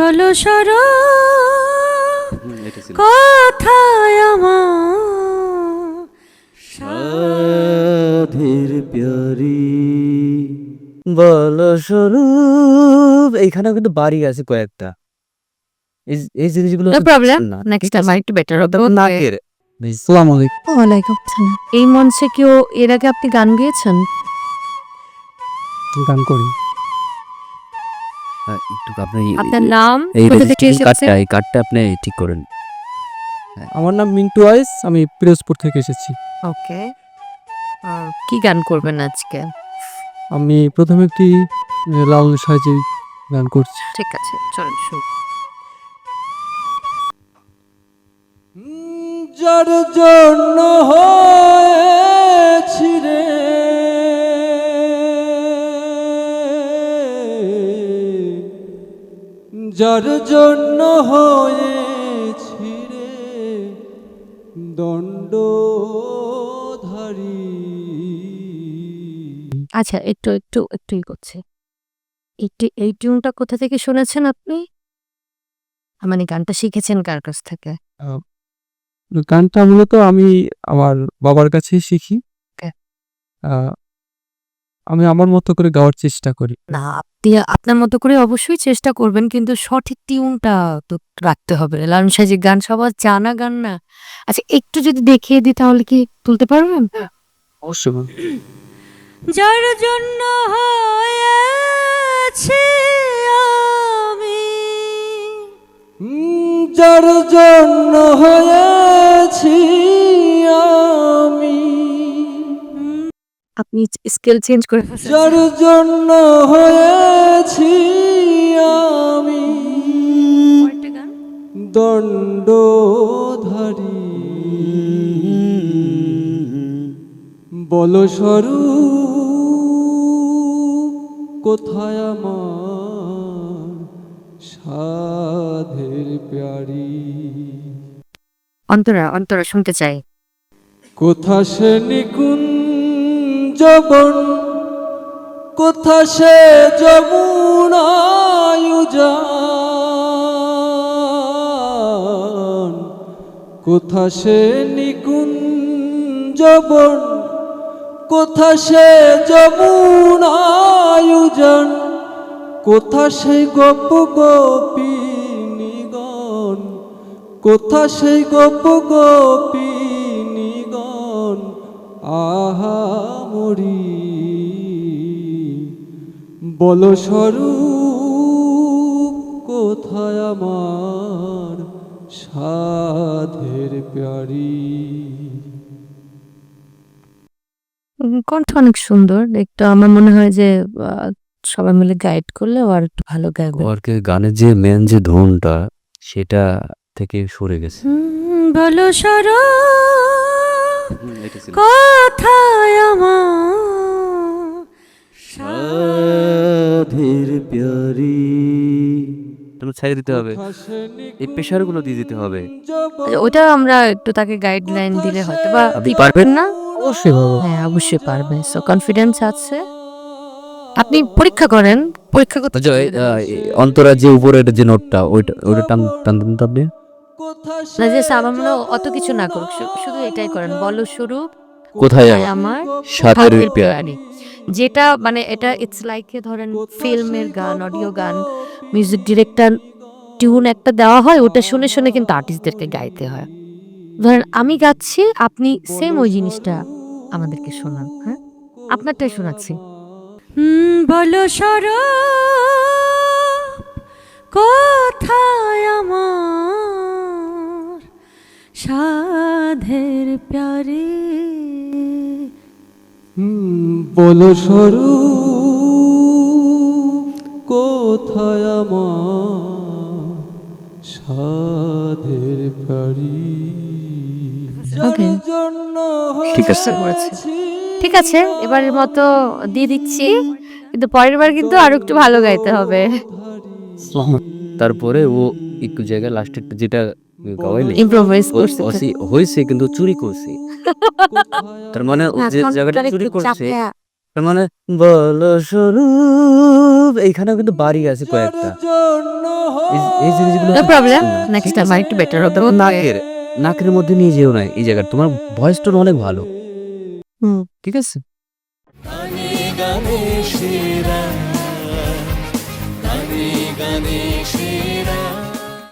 বলো সর। কথায় আমার সাধের প্যারি। বল স্বরূপ এইখানেও কিন্তু বাড়ি আছে কয়েকটা। এই- এই জিনিসগুলো নো প্রবলেম না। নেক্সট টাইম আরেকটু বেটার হবে নাকের আসসালামু আলাইকুম। ওয়ালাইকুম আসসালাম। এই মঞ্চে কেউ এর আগে আপনি গান গেয়েছেন? গান করি। একটু আপনি আপনার নাম এই? কার্ডটা এই কার্ডটা আপনি ঠিক করেন। আমার নাম মিন্টু আইস আমি পিরোজপুর থেকে এসেছি। ওকে। কি গান করবেন আজকে? আমি প্রথমে একটি লাল সাজে গান করছি। ঠিক আছে চলুন শুরু। যার জন্য হয়েছি যার জন্য হয়েছি রে দণ্ডধারী। আচ্ছা একটু একটু একটু ই করছে। একটু এই টিউনটা কোথা থেকে শুনেছেন আপনি? মানে গানটা শিখেছেন কার কাছ থেকে? গানটা মূলত আমি আমার বাবার কাছেই শিখি। আমি আমার মতো করে গাওয়ার চেষ্টা করি। না আপনি আপনার মতো করে অবশ্যই চেষ্টা করবেন কিন্তু সঠিক টিউনটা তো রাখতে হবে। লালন সাজির গান সবার জানা গান না। আচ্ছা একটু যদি দেখিয়ে দিই তাহলে কি তুলতে পারবেন? অবশ্যই যার জন্য হয়েছে আমি। যার জন্য আপনি স্কেল চেঞ্জ করে। যার জন্য হয়েছি আমি? দণ্ডধারী বল স্বরূপ কোথায় আমার সাধের প্যারি অন্তরা অন্তরা শুনতে চাই কোথা সে নিকুঞ্জবন কোথা সে যমুনায়ুজান কোথা সে নিকুঞ্জবন কোথা সে যমুনায়ুজান কোথা সেই গপ গোপিনীগণ কোথা সেই গপ গোপিনীগণ আহা মরি। বল স্বরূপ কোথায় আমার সাধের প্যারি? কণ্ঠ অনেক সুন্দর। একটু আমার মনে হয় যে সবাই মিলে গাইড করলে আর একটু ভালো গাইবে। আর কি গানের যে মেন যে ধনটা সেটা থেকে সরে গেছে। বলো সর কথায় আমার সাধের প্যারি। তুমি ছেড়ে দিতে হবে। এই প্রেশারগুলো দিয়ে দিতে হবে। ওটা আমরা একটু তাকে গাইডলাইন দিলে হয়তো বা আপনি পারবেন? না? অবশ্যই বাবা হ্যাঁ অবশ্যই পারবে। সো কনফিডেন্স আছে। আপনি পরীক্ষা করেন। পরীক্ষা করতে আচ্ছা অন্তরা যে উপরের যে নোটটা ওইটা ওইটা টান টান দেন তো আপনি। না যে আমার অত কিছু না করুক শুধু এটাই করেন। বলো স্বরূপ কোথায় আমার? সাতের পেয়ারি। যেটা মানে এটা ইটস লাইক ধরেন ফিল্মের গান অডিও গান মিউজিক ডিরেক্টর টিউন একটা দেওয়া হয় ওটা শুনে শুনে কিন্তু আর্টিস্টদেরকে গাইতে হয়। ধরেন আমি গাচ্ছি আপনি সেম ওই জিনিসটা আমাদেরকে শোনান হ্যাঁ? আপনারটাই শোনাচ্ছি। হুম বলো সর কোথায় আমার? সাধের প্যারে। হুম, বল স্বরূপ কোথায় আমার সাধের জন্য ঠিক আছে। ঠিক আছে এবারের মতো দিয়ে দিচ্ছি কিন্তু পরের বার কিন্তু আরও একটু ভালো গাইতে হবে। তারপরে ও একটু জায়গায় লাস্টের যেটা গাওয়াইলে ইম্প্রোভাইজ করছে। অসি হয়েছে কিন্তু চুরি করছে। তার মানে যে জায়গাটা চুরি করছে তার মানে বলো স্বরূপ এইখানেও কিন্তু বাড়ি আছে কয়েকটা। এই- এই জিনিসগুলো নো প্রবলেম নেক্সট টাইম আরেকটু বেটার হবে। নাকের নাকের মধ্যে নিয়ে যেও না এই জায়গাটা। তোমার ভয়েস টোন অনেক ভালো। হুম। ঠিক আছে? গানে গানে